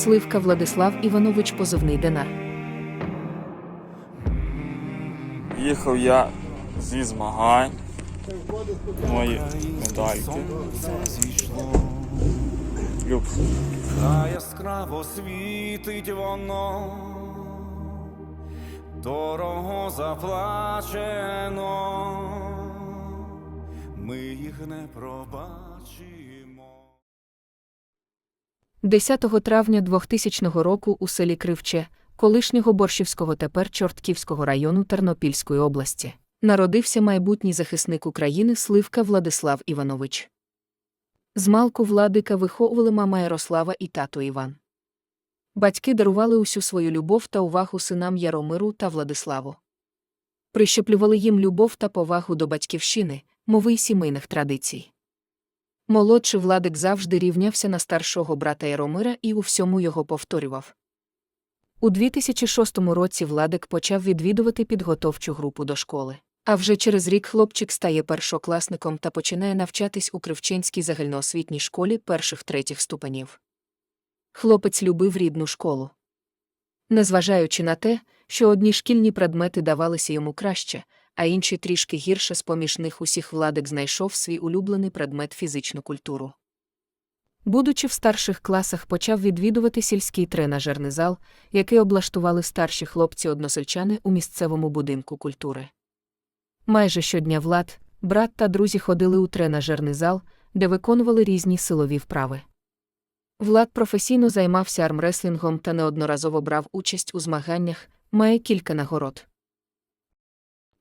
Сливка Владислав Іванович позивний Денар. Їхав я зі змагань. Мої медальки. Люб. Та яскраво світить воно, дорого заплачено, ми їх не пробачимо. 10 травня 2000 року у селі Кривче, колишнього Борщівського тепер Чортківського району Тернопільської області, народився майбутній захисник України Сливка Владислав Іванович. Змалку владика виховували мама Ярослава і тато Іван. Батьки дарували усю свою любов та увагу синам Яромиру та Владиславу. Прищеплювали їм любов та повагу до батьківщини, мови й сімейних традицій. Молодший владик завжди рівнявся на старшого брата Яромира і у всьому його повторював. У 2006 році владик почав відвідувати підготовчу групу до школи. А вже через рік хлопчик стає першокласником та починає навчатись у Кривченській загальноосвітній школі перших третіх ступенів. Хлопець любив рідну школу. Незважаючи на те, що одні шкільні предмети давалися йому краще, а інші трішки гірше з поміж них усіх владик знайшов свій улюблений предмет фізичну культуру. Будучи в старших класах, почав відвідувати сільський тренажерний зал, який облаштували старші хлопці-односельчани у місцевому будинку культури. Майже щодня Влад, брат та друзі ходили у тренажерний зал, де виконували різні силові вправи. Влад професійно займався армреслінгом та неодноразово брав участь у змаганнях, має кілька нагород.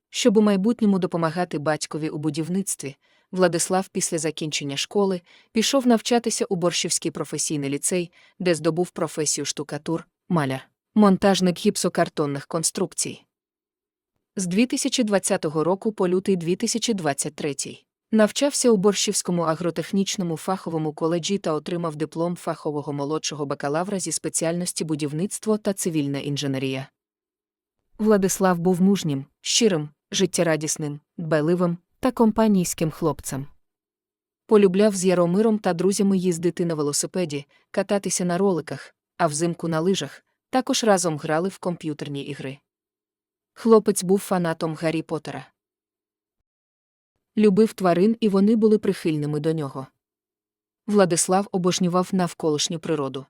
Щоб у майбутньому допомагати батькові у будівництві, Владислав після закінчення школи пішов навчатися у Борщівський професійний ліцей, де здобув професію штукатур, маляр, монтажник гіпсокартонних конструкцій. З 2020 року по лютий 2023 навчався у Борщівському агротехнічному фаховому коледжі та отримав диплом фахового молодшого бакалавра зі спеціальності будівництво та цивільна інженерія. Владислав був мужнім, щирим, життєрадісним, дбайливим та компанійським хлопцем. Полюбляв з Яромиром та друзями їздити на велосипеді, кататися на роликах, а взимку на лижах, також разом грали в комп'ютерні ігри. Хлопець був фанатом Гаррі Поттера. Любив тварин, і вони були прихильними до нього. Владислав обожнював навколишню природу.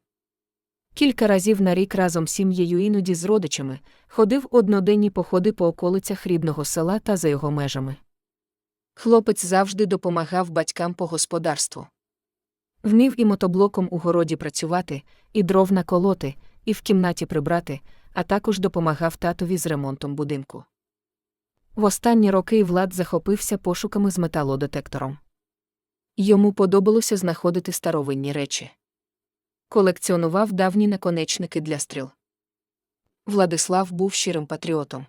Кілька разів на рік разом з сім'єю іноді з родичами ходив одноденні походи по околицях рідного села та за його межами. Хлопець завжди допомагав батькам по господарству. Вмів і мотоблоком у городі працювати, і дров наколоти, і в кімнаті прибрати, а також допомагав татові з ремонтом будинку. В останні роки Влад захопився пошуками з металодетектором. Йому подобалося знаходити старовинні речі. Колекціонував давні наконечники для стріл. Владислав був щирим патріотом.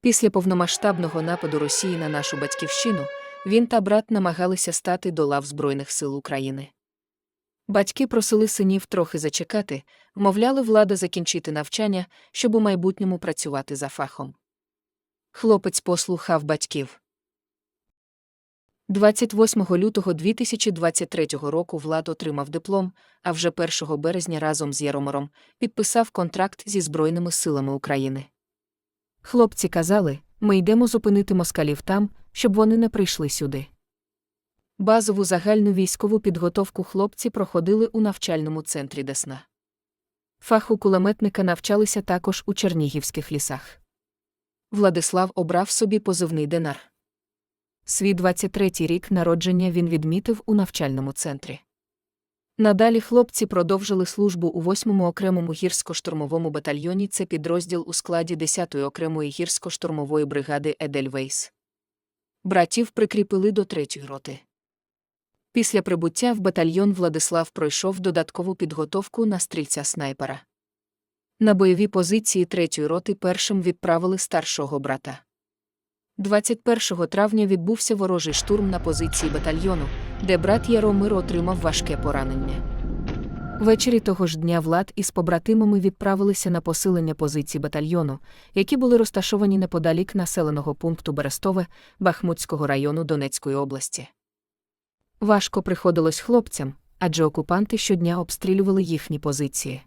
Після повномасштабного нападу Росії на нашу батьківщину він та брат намагалися стати до лав Збройних сил України. Батьки просили синів трохи зачекати, вмовляли влада закінчити навчання, щоб у майбутньому працювати за фахом. Хлопець послухав батьків. 28 лютого 2023 року Влад отримав диплом, а вже 1 березня разом з Яромиром підписав контракт зі Збройними силами України. Хлопці казали, ми йдемо зупинити москалів там, щоб вони не прийшли сюди. Базову загальну військову підготовку хлопці проходили у навчальному центрі Десна. Фаху кулеметника навчалися також у Чернігівських лісах. Владислав обрав собі позивний Денар. Свій 23-й рік народження він відмітив у навчальному центрі. Надалі хлопці продовжили службу у 8-му окремому гірсько-штурмовому батальйоні. Це підрозділ у складі 10-ї окремої гірсько-штурмової бригади Едельвейс. Братів прикріпили до 3-ї роти. Після прибуття в батальйон Владислав пройшов додаткову підготовку на стрільця снайпера. На бойові позиції 3-ї роти першим відправили старшого брата. 21 травня відбувся ворожий штурм на позиції батальйону, де брат Яромир отримав важке поранення. Ввечері того ж дня Влад із побратимами відправилися на посилення позицій батальйону, які були розташовані неподалік населеного пункту Берестове Бахмутського району Донецької області. Важко приходилось хлопцям, адже окупанти щодня обстрілювали їхні позиції.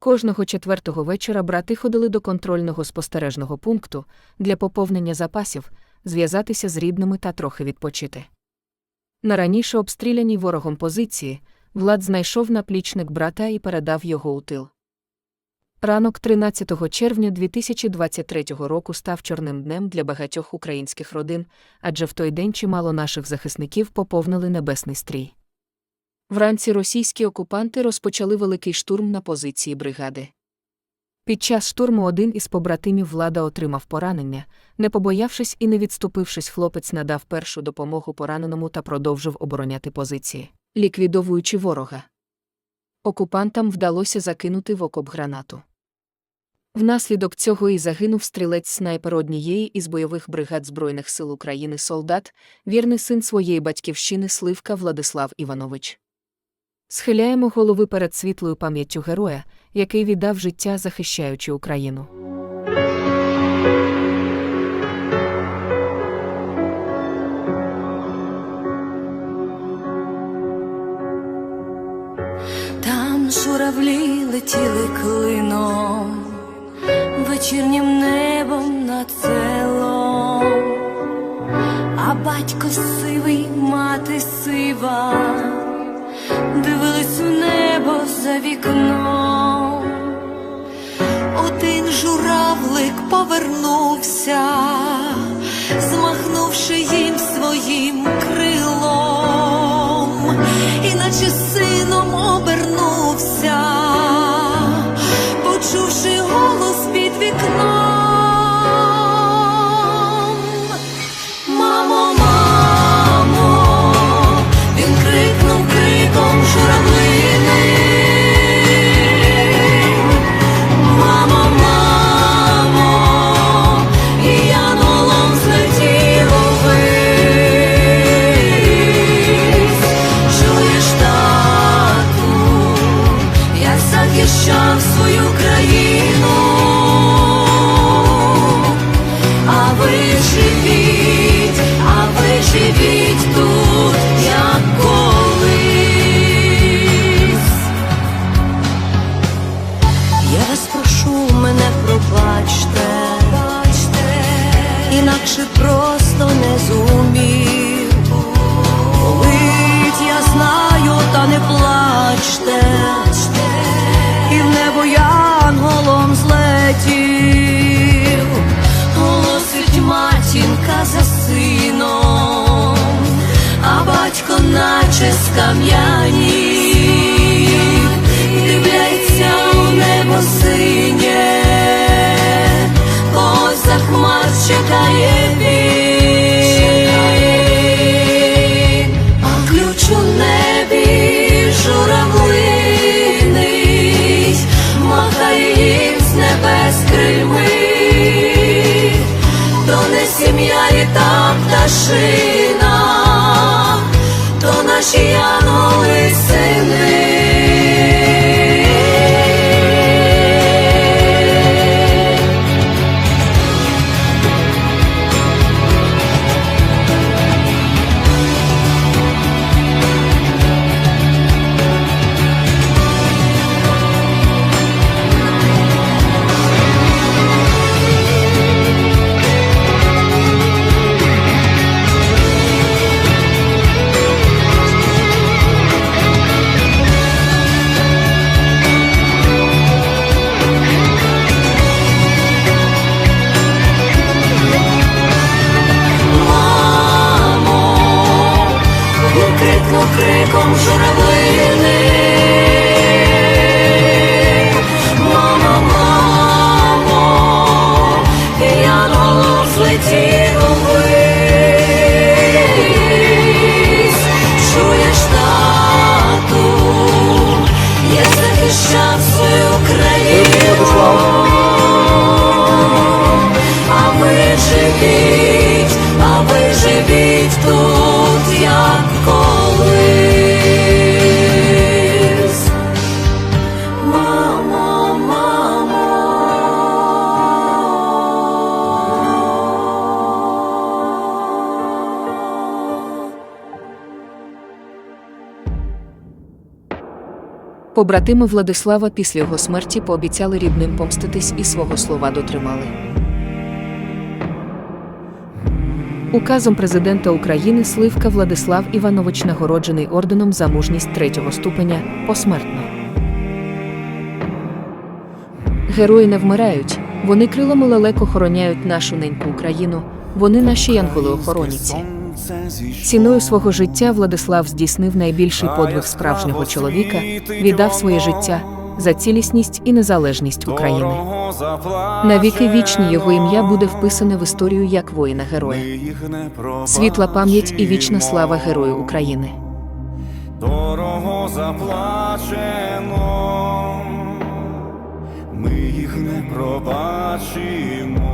Кожного четвертого вечора брати ходили до контрольного спостережного пункту для поповнення запасів, зв'язатися з рідними та трохи відпочити. На раніше обстріляні ворогом позиції Влад знайшов наплічник брата і передав його у тил. Ранок 13 червня 2023 року став чорним днем для багатьох українських родин, адже в той день чимало наших захисників поповнили небесний стрій. Вранці російські окупанти розпочали великий штурм на позиції бригади. Під час штурму один із побратимів влада отримав поранення, не побоявшись і не відступившись, хлопець надав першу допомогу пораненому та продовжив обороняти позиції, ліквідовуючи ворога. Окупантам вдалося закинути в окоп гранату. Внаслідок цього і загинув стрілець снайпер однієї із бойових бригад Збройних сил України солдат, вірний син своєї батьківщини Сливка Владислав Іванович. Схиляємо голови перед світлою пам'яттю героя, який віддав життя, захищаючи Україну. Там журавлі летіли клином, вечірнім небом над селом, а батько сивий, мати сива, за вікном. Один журавлик повернувся, змахнувши їм своїм наче скам'янів, дивляється у небо синє, ось за хмар чекає він, а ключ у небі журавлиний, махає їм з небес крильми, то не сім'я і та пташина, то наші янголи Bonjour Побратими Владислава після його смерті пообіцяли рідним помститись і свого слова дотримали. Указом президента України Сливка Владислав Іванович нагороджений орденом за мужність третього ступеня посмертно. Герої не вмирають, вони крилами лелек охороняють нашу неньку Україну, вони наші янголи-охороніці. Ціною свого життя Владислав здійснив найбільший подвиг справжнього чоловіка, віддав своє життя за цілісність і незалежність України. Навіки вічні його ім'я буде вписане в історію як воїна-героя. Світла пам'ять і вічна слава Герою України. Дорого заплачено, ми їх не пробачимо.